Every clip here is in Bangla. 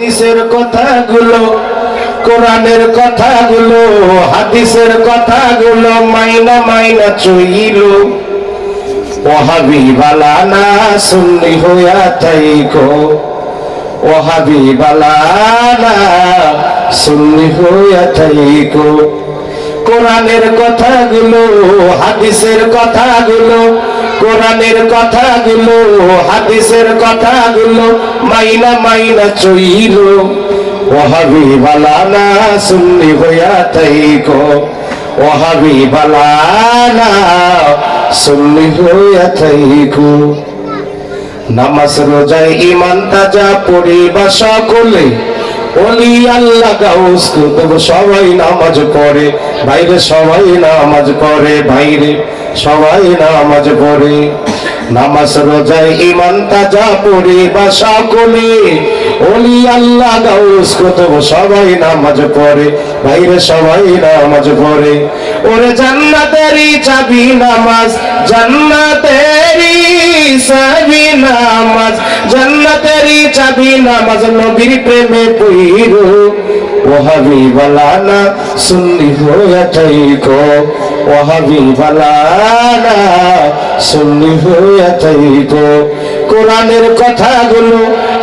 হাদিসের কথাগুলো, কোরআনের কথাগুলো, হাদিসের কথাগুলো মাইনা মাইনা চইল। ওহাবি বালানা সুন্নি হইয়া থাইকো। ওহাবি বালানা সুন্নি হইয়া থাইকো। কোরআনের কথাগুলো, হাদিসের কথাগুলো কোরআনের কথাগুলো, হাদিসের কথাগুলো মাইনা মাইনা চইল। ওহাবি বালানা সুন্নি হইয়া থাইকো। ওহাবি বালানা সুন্নি হইয়া থাইকো। নামাজ, রোজায় ইমান তাজা পড়িবা সকলে অলি আল্লাহ গাউস সবাই নামাজ পড়ে। বাইরে সবাই নামাজ পড়ে, বাইরে সবাই নামাজ পড়ে। নামাজ রোজায় ইমান তাজা পড়ে বা সকলে অলি আল্লাহ গাউস কুতুব, সবাই নামাজ পড়ে, বাইরে সবাই নামাজ পড়ে। ওরে জান্নাতেরই চাবি নামাজ, জান্নাতেরই চাবি নামাজ, জান্নাতেরই চাবি নামাজ, নবীর প্রেমে পইরো। ও হাবিবালানা, সুন্নি হয়ে থাইকো। ও হাবিবালানা, সুন্নি হয়ে থাইকো। কোরআনের কথাগুলো,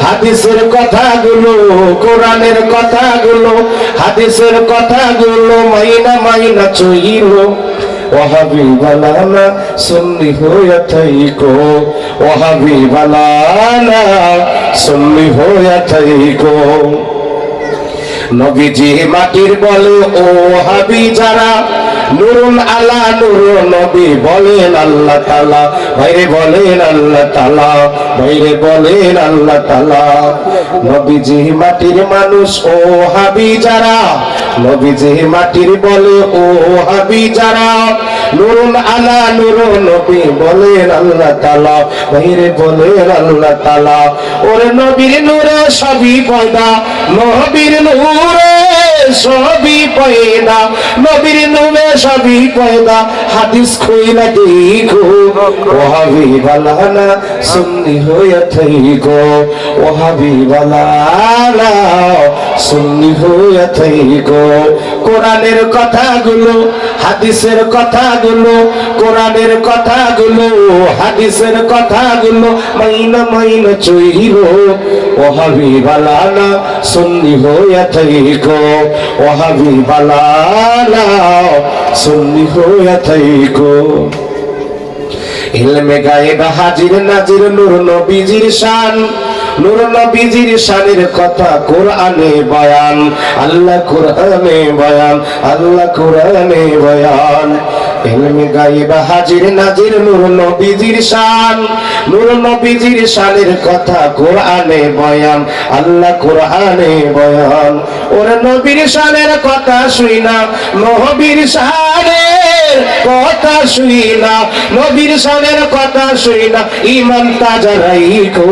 হাদিসের কথাগুলো, কোরআনের কথাগুলো, হাদিসের কথাগুলো মাইনা মাইনা চইল ওহাবি বালানা সুন্নি হইয়া থাইকো। ওহাবি বালানা সুন্নি হইয়া থাইকো। নবীজি মাটির বলে, ও হাবি যারা নুরুন আলা, নুর নবী বলেন আল্লাহ তালা বাইরে বলেন আল্লাহ তালা বাইরে বলেন আল্লাহ তালা নবীজি মাটির মানুষ, ও হাবি যারা। নবীজি মাটির বলে, ও হাবি যারা। নুরুন আলা, নুর নবী বলেন আল্লাহ তালা বাইরে বলেন আল্লাহ তালা ওরে নবীর নূরে সবই পয়দা, নবীর নূরে সবই পয়দা, নবীর নূরে সবই পয়দা। হাদিস কইলা দেখো ও হাবিবালানা সুন্নি হইয়া থাইকো। ও হাবিবালানা সুন্নি হইয়া থাইকো। কোরআনের কথাগুলো, হাদিসের কথাগুলো, কোরআনের কথাগুলো, হাদিসের কথাগুলো মাইনা মাইনা চইল ও হাবিবালানা সুন্নি হইয়া থাইকো। ও বালালাও সুন্নি হইয়া থাইকো। ইলমে গায়েব হাজির নাজির নূর নবীজির শান, নূর নবীজির শানের কথা কোরআনে বয়ান, আল্লাহ কোরআনে বয়ান, আল্লাহ কোরআনে বয়ান। ইলমে গায়েব হাজির নাজির নূর নবীজির শান। নূর নবীজির শানের কথা কোরআনে বয়ান, আল্লাহ কোরআনে বয়ান। ওর নবীর শানের কথা শুই না, নবীর শানের কথা শুই না, নবীর শানের কথা শুই না ইমান তাজা রাইখো।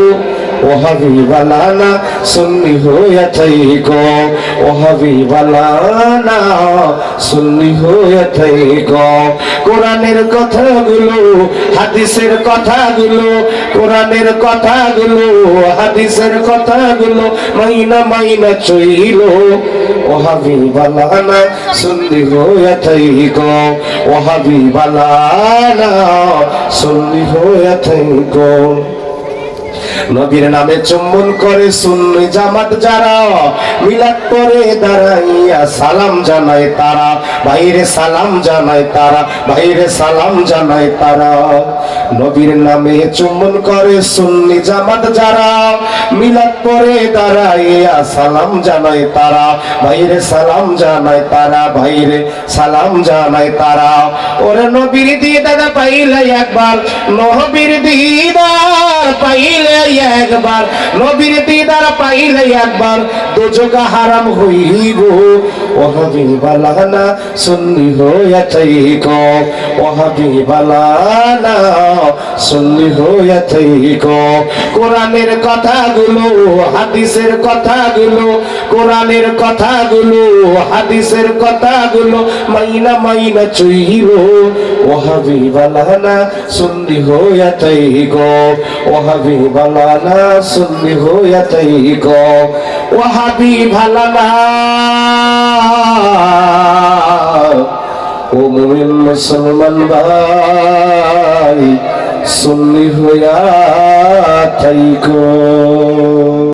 সুন্নি হইয়া থাইকো ও হাবিবালানা সুন্নি হইয়া থাইকো কোরআনের কথাগুলো, হাদিসের কথাগুলো, কোরআনের কথাগুলো, হাদিসের কথাগুলো মাইনা মাইনা চইল। ও হাবিবালানা সুন্নি হইয়া থাইকো ও হাবিবালানা সুন্নি হইয়া থাইকো নবীর নামে চুম্বন করে সুন্নি জামাত যারা, মিলাদ পরে দাঁড়াইয়া সালাম জানায় তারা, বাইরে সালাম জানায় তারা, বাইরে সালাম জানায় তারা। নবীর নামে চুম্বন করে সুন্নি জামাত যারা, মিলাদ পরে দাঁড়াইয়া সালাম জানায় তারা, বাইরে সালাম জানায় তারা, বাইরে সালাম জানায় তারা। ওরে নবীর দিদার পাইলে একবার, নবীর দিদার পাইলে একবার নবীর দিদার পাইলে একবার দোজগা হারাম হইব ও ও হাবিবালানা সুন্নি হইয়া থাইকো। ও হাবিবালানা সুন্নি হইয়া থাইকো। কোরআনের কথাগুলো, হাদিসের কথাগুলো, কোরআনের কথাগুলো, হাদিসের কথাগুলো মাইনা মাইনা চুইরো ও হাবিবালানা সুন্নি হইয়া থাইকো। ও হাবিবালানা সুন্নি হইয়া থাইকো। ও হাবিবালানা ও মুমিন মুসলমান ভাই সুন্নি হইয়া থাইকো।